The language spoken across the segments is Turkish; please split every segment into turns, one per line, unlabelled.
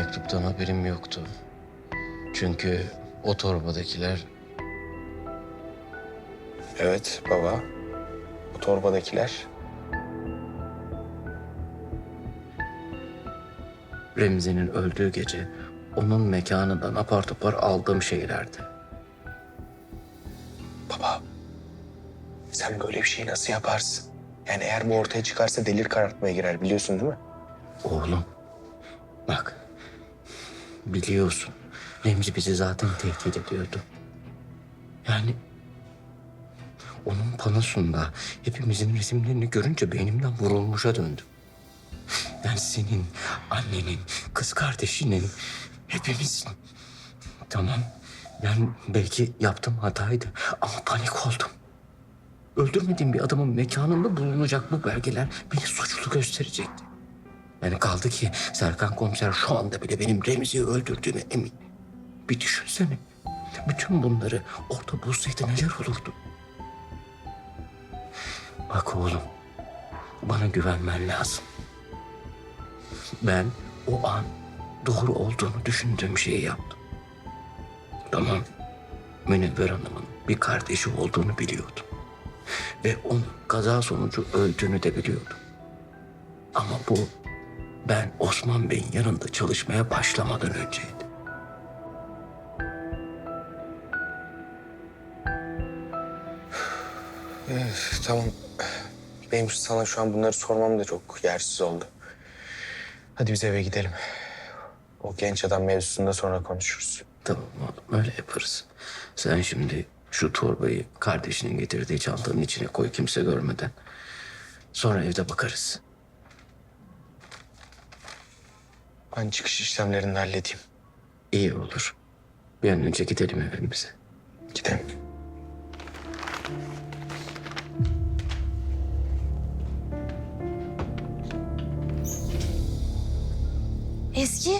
mektuptan haberim yoktu. Çünkü o torbadakiler
Evet baba. Bu torbadakiler.
Remzi'nin öldüğü gece onun mekanından apar topar aldığım şeylerdi.
Baba. Sen böyle bir şeyi nasıl yaparsın? Yani eğer bu ortaya çıkarsa delir karartmaya girer biliyorsun değil mi?
Oğlum bak biliyorsun Remzi bizi zaten tehdit ediyordu. Yani onun panosunda hepimizin resimlerini görünce beynimden vurulmuşa döndüm. Yani senin, annenin, kız kardeşinin, hepimizin. Tamam, ben belki yaptığım hataydı ama panik oldum. Öldürmediğim bir adamın mekanında bulunacak bu belgeler beni suçlu gösterecekti. Yani kaldı ki Serkan komiser şu anda bile benim Remzi'yi öldürdüğüme emin. Bir düşünsene. Bütün bunları orada bulsaydı neler olurdu? Bak oğlum, bana güvenmen lazım. Ben o an doğru olduğunu düşündüğüm şeyi yaptım. Tamam, Münevver Hanım'ın bir kardeşi olduğunu biliyordum. Ve onun kaza sonucu öldüğünü de biliyordum. Ama bu ben Osman Bey'in yanında çalışmaya başlamadan önceydi.
Üf, tamam. Benim sana şu an bunları sormam da çok yersiz oldu. Hadi biz eve gidelim. O genç adam mevzusunda sonra konuşuruz.
Tamam oğlum öyle yaparız. Sen şimdi şu torbayı kardeşinin getirdiği çantanın içine koy kimse görmeden. Sonra evde bakarız.
Ben çıkış işlemlerini halledeyim.
İyi olur. Bir an önce gidelim evimize.
Gidelim.
Ezgi.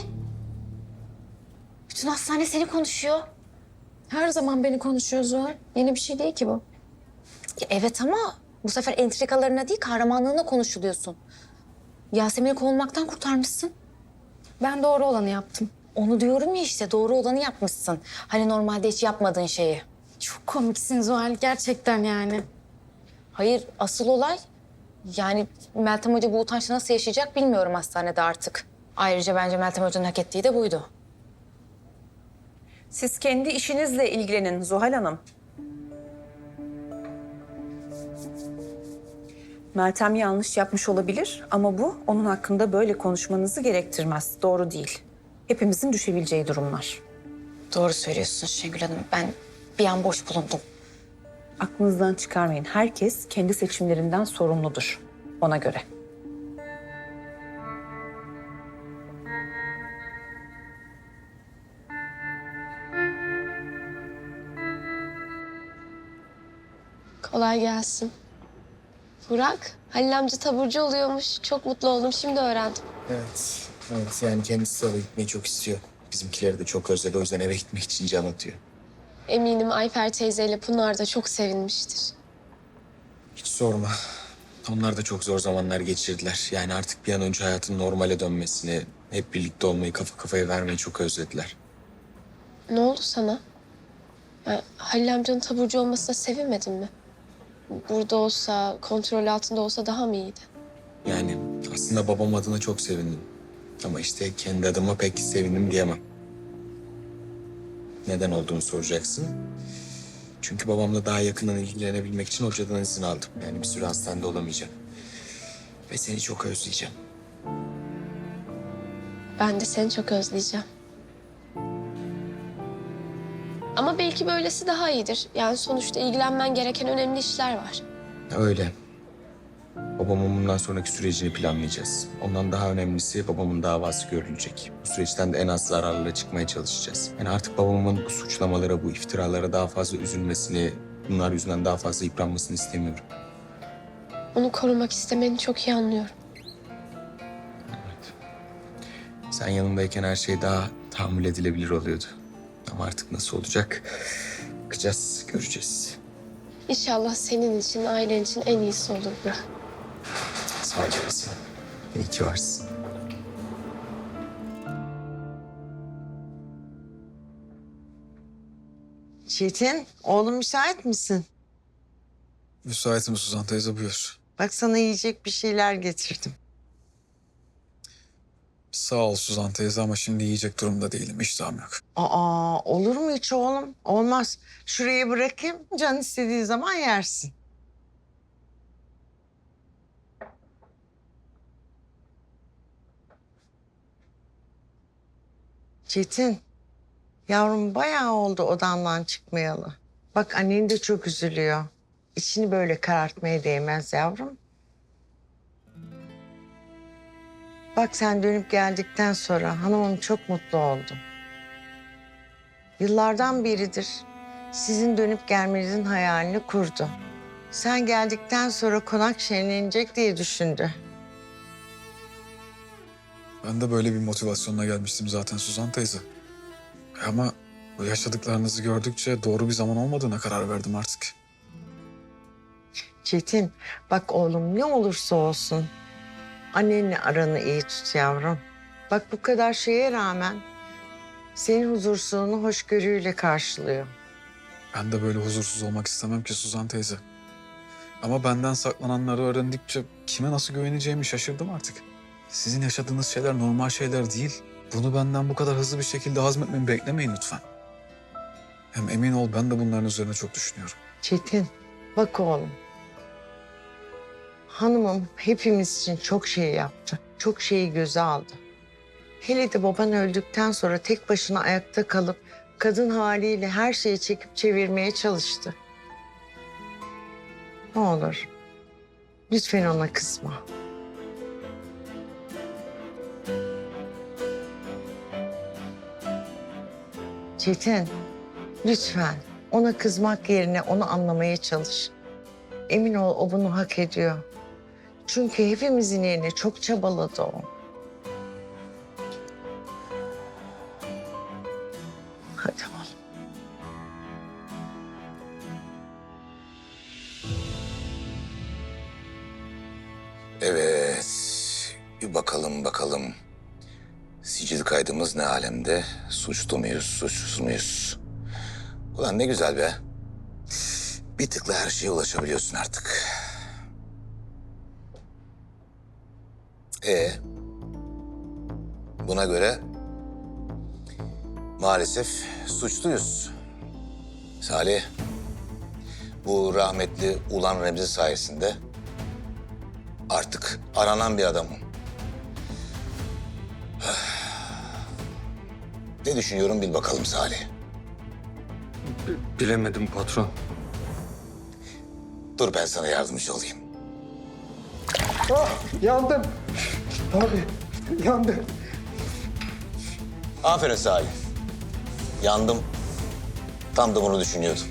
Bütün hastane seni konuşuyor.
Her zaman beni konuşuyor Zuhal. Yeni bir şey değil ki bu.
Ya evet ama bu sefer entrikalarına değil kahramanlığına konuşuluyorsun. Yasemin'i kovulmaktan kurtarmışsın.
Ben doğru olanı yaptım.
Onu diyorum ya işte doğru olanı yapmışsın. Hani normalde hiç yapmadığın şeyi.
Çok komiksin Zuhal gerçekten yani.
Hayır asıl olay yani Meltem Hoca bu utançla nasıl yaşayacak bilmiyorum hastanede artık. Ayrıca bence Meltem Hoca'nın hak ettiği de buydu.
Siz kendi işinizle ilgilenin Zuhal Hanım. Meltem yanlış yapmış olabilir ama bu onun hakkında böyle konuşmanızı gerektirmez. Doğru değil. Hepimizin düşebileceği durumlar.
Doğru söylüyorsun Şengül Hanım. Ben bir an boş bulundum.
Aklınızdan çıkarmayın. Herkes kendi seçimlerinden sorumludur. Ona göre.
Kolay gelsin. Burak, Halil amca taburcu oluyormuş. Çok mutlu oldum. Şimdi öğrendim.
Evet. Evet yani kendisi eve gitmeyi çok istiyor. Bizimkileri de çok özledi. O yüzden eve gitmek için can atıyor.
Eminim Ayfer teyzeyle Pınar da çok sevinmiştir.
Hiç sorma. Onlar da çok zor zamanlar geçirdiler. Yani artık bir an önce hayatın normale dönmesini, hep birlikte olmayı, kafa kafaya vermeyi çok özlediler.
Ne oldu sana? Ya, Halil amcanın taburcu olmasına sevinmedin mi? Burada olsa, kontrol altında olsa daha mı iyiydi?
Yani aslında babam adına çok sevindim. Ama işte kendi adıma pek sevindim diyemem. Neden olduğunu soracaksın. Çünkü babamla daha yakından ilgilenebilmek için hocadan izin aldım. Yani bir süre hastanede olamayacağım. Ve seni çok özleyeceğim.
Ben de seni çok özleyeceğim. Ama belki böylesi daha iyidir. Yani sonuçta ilgilenmen gereken önemli işler var.
Öyle. Babamın bundan sonraki sürecini planlayacağız. Ondan daha önemlisi babamın davası görülecek. Bu süreçten de en az zararla çıkmaya çalışacağız. Yani artık babamın bu suçlamalara, bu iftiralara daha fazla üzülmesini, bunlar yüzünden daha fazla yıpranmasını istemiyorum.
Onu korumak istemeni çok iyi anlıyorum.
Sen yanımdayken her şey daha tahammül edilebilir oluyordu. Ama artık nasıl olacak? Bakacağız, göreceğiz.
İnşallah senin için, ailen için en iyisi olur bu.
Sağ ol canım. İyi ki varsın.
Çetin, oğlum müsait misin?
Müsaitim Suzan teyze buyur.
Bak sana yiyecek bir şeyler getirdim.
Sağ ol Suzan teyze ama şimdi yiyecek durumda değilim. İştahım yok.
Aa, olur mu hiç oğlum? Olmaz. Şuraya bırakayım, can istediği zaman yersin. Çetin, yavrum bayağı oldu odandan çıkmayalı. Bak annen de çok üzülüyor. İçini böyle karartmaya değmez yavrum. Bak sen dönüp geldikten sonra hanımım çok mutlu oldu. Yıllardan beridir sizin dönüp gelmenizin hayalini kurdu. Sen geldikten sonra konak şenlenecek diye düşündü.
Ben de böyle bir motivasyonla gelmiştim zaten Suzan teyze. Ama bu yaşadıklarınızı gördükçe doğru bir zaman olmadığına karar verdim artık.
Çetin, bak oğlum ne olursa olsun annenle aranı iyi tut yavrum. Bak bu kadar şeye rağmen senin huzursuzluğunu hoşgörüyle karşılıyor.
Ben de böyle huzursuz olmak istemem ki Suzan teyze. Ama benden saklananları öğrendikçe kime nasıl güveneceğimi şaşırdım artık. Sizin yaşadığınız şeyler normal şeyler değil. Bunu benden bu kadar hızlı bir şekilde hazmetmemi beklemeyin lütfen. Hem emin ol ben de bunların üzerine çok düşünüyorum.
Çetin, bak oğlum. Hanımım hepimiz için çok şey yaptı. Çok şeyi göze aldı. Hele de baban öldükten sonra tek başına ayakta kalıp kadın haliyle her şeyi çekip çevirmeye çalıştı. Ne olur. Lütfen ona kızma. Çetin, lütfen ona kızmak yerine onu anlamaya çalış. Emin ol o bunu hak ediyor. Çünkü hepimizin yerine çok çabaladı o. Hadi oğlum.
Evet. Bir bakalım bakalım. Sicil kaydımız ne alemde? Suçlu muyuz, suçsuz muyuz? Ulan ne güzel be. Bir tıkla her şeye ulaşabiliyorsun artık. E buna göre maalesef suçluyuz. Salih, bu rahmetli Ulan Remzi sayesinde artık aranan bir adamım. Ne düşünüyorum bil bakalım Salih.
Bilemedim patron.
Dur ben sana yardımcı olayım.
Yandım. Abi yandım.
Aferin Salih. Yandım. Tam da bunu düşünüyordum.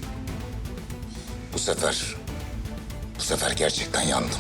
Bu sefer, bu sefer gerçekten yandım.